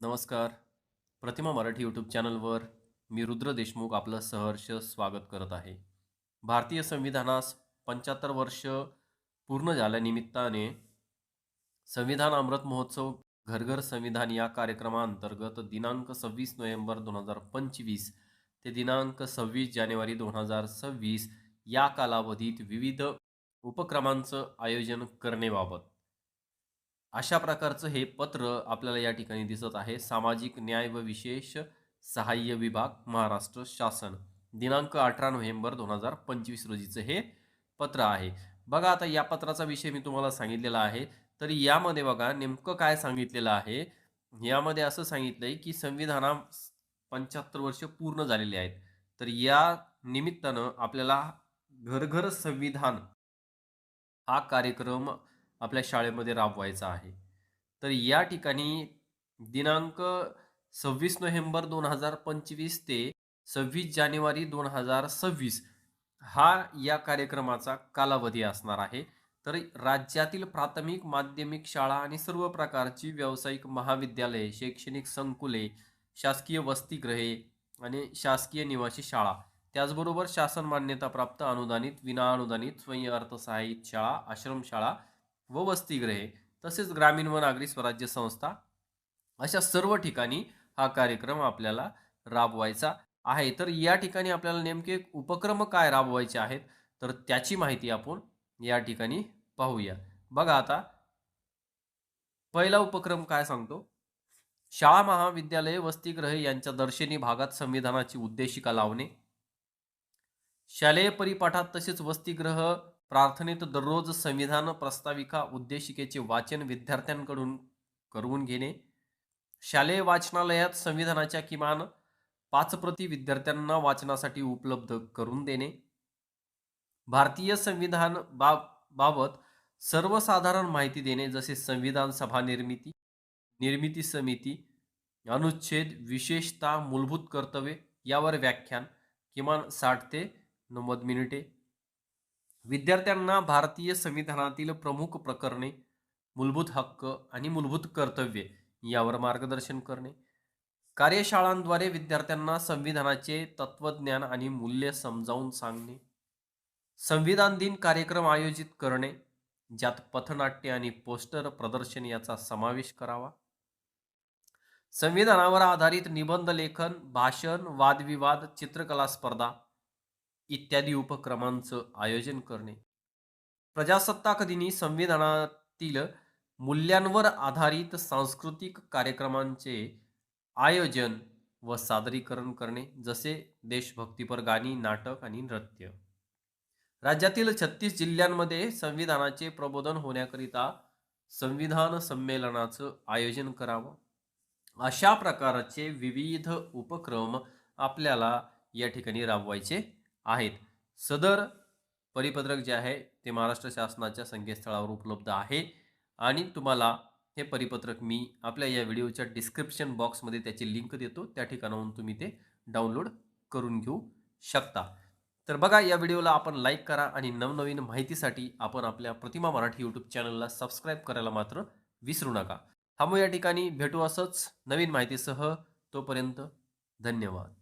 नमस्कार. प्रतिमा मराठी यूट्यूब चॅनलवर मी रुद्र देशमुख आपलं सहर्ष स्वागत करत आहे. भारतीय संविधानास पंच्याहत्तर वर्ष पूर्ण झाल्यानिमित्ताने संविधान अमृत महोत्सव घरघर संविधान या कार्यक्रमाअंतर्गत दिनांक सव्वीस नोव्हेंबर दोन हजार पंचवीस ते दिनांक सव्वीस जानेवारी दोन हजार सव्वीस या कालावधीत विविध उपक्रमांचं आयोजन करण्याबाबत अशा प्रकारचं हे पत्र आपल्याला या ठिकाणी दिसत आहे. सामाजिक न्याय व विशेष सहाय्य विभाग महाराष्ट्र शासन. दिनांक अठरा नोव्हेंबर दोन हजार पंचवीस रोजीचं हे पत्र आहे. बघा आता या पत्राचा विषय मी तुम्हाला सांगितलेला आहे. तर यामध्ये बघा नेमकं काय सांगितलेलं आहे? यामध्ये असं सांगितलंय की संविधाना पंच्याहत्तर वर्ष पूर्ण झालेली आहेत. तर या निमित्तानं आपल्याला घरघर संविधान हा कार्यक्रम आपल्या शाळेमध्ये राबवायचा आहे. तर या ठिकाणी दिनांक सव्वीस नोव्हेंबर दोन हजार पंचवीस ते सव्वीस जानेवारी दोन हजार सव्वीस हा या कार्यक्रमाचा कालावधी असणार आहे. तर राज्यातील प्राथमिक माध्यमिक शाळा आणि सर्व प्रकारची व्यावसायिक महाविद्यालये शैक्षणिक संकुले शासकीय वसतिगृहे आणि शासकीय निवासी शाळा त्याचबरोबर शासन मान्यताप्राप्त अनुदानित विनाअनुदानित स्वयं अर्थसहाय्यित शाळा आश्रमशाळा व वसतिगृहे तसेच ग्रामीण व नागरी स्वराज्य संस्था अशा सर्व ठिकाणी हा कार्यक्रम आपल्याला राबवायचा आहे. तर या ठिकाणी आपल्याला नेमके उपक्रम काय राबवायचे आहेत? तर त्याची माहिती आपण या ठिकाणी पाहूया. बघा आता पहिला उपक्रम काय सांगतो? शाळा महाविद्यालय वसतिग्रहे यांच्या दर्शनी भागात संविधानाची उद्देशिका लावणे. शालेय परिपाठात तसेच वसतिगृह प्रार्थनेत दररोज संविधान प्रस्ताविका उद्देशिकेचे वाचन विद्यार्थ्यांकडून करवून घेणे. शालेय वाचनालयात संविधानाच्या किमान पाच प्रती विद्यार्थ्यांना वाचनासाठी उपलब्ध करून देणे. भारतीय संविधान बाब बाबत सर्वसाधारण माहिती देणे जसे संविधान सभा निर्मिती निर्मिती समिती अनुच्छेद विशेषतः मूलभूत कर्तव्ये यावर व्याख्यान किमान साठ ते नव्वद मिनिटे विद्यार्थ्यांना भारतीय संविधानातील प्रमुख प्रकरणे मूलभूत हक्क आणि मूलभूत कर्तव्ये यावर मार्गदर्शन करणे कार्यशाळांद्वारे विद्यार्थ्यांना संविधानाचे तत्वज्ञान आणि मूल्य समजावून सांगणे संविधान दिन कार्यक्रम आयोजित करणे ज्यात पथनाट्य आणि पोस्टर प्रदर्शन याचा समावेश करावा संविधानावर आधारित निबंध लेखन भाषण वादविवाद चित्रकला स्पर्धा इत्यादी उपक्रमांचं आयोजन करणे. प्रजासत्ताक दिनी संविधानातील मूल्यांवर आधारित सांस्कृतिक कार्यक्रमांचे आयोजन व सादरीकरण करणे जसे देशभक्तीपर गाणी नाटक आणि नृत्य. राज्यातील छत्तीस जिल्ह्यांमध्ये संविधानाचे प्रबोधन होण्याकरिता संविधान संमेलनाचं आयोजन करावं. अशा प्रकारचे विविध उपक्रम आपल्याला या ठिकाणी राबवायचे आहेत. सदर परिपत्रक जे आहे ते महाराष्ट्र शासनाच्या संकेतस्थळावर उपलब्ध आहे. आणि तुम्हाला हे परिपत्रक मी आपल्या या व्हिडिओच्या डिस्क्रिप्शन बॉक्समध्ये त्याची लिंक देतो. त्या ठिकाणाहून तुम्ही ते डाउनलोड करून घेऊ शकता. तर बघा या व्हिडिओला आपण लाईक करा आणि नवनवीन माहितीसाठी आपण आपल्या प्रतिमा मराठी यूट्यूब चॅनलला सबस्क्राईब करायला मात्र विसरू नका. थांबू या ठिकाणी. भेटू असंच नवीन माहितीसह. तोपर्यंत धन्यवाद.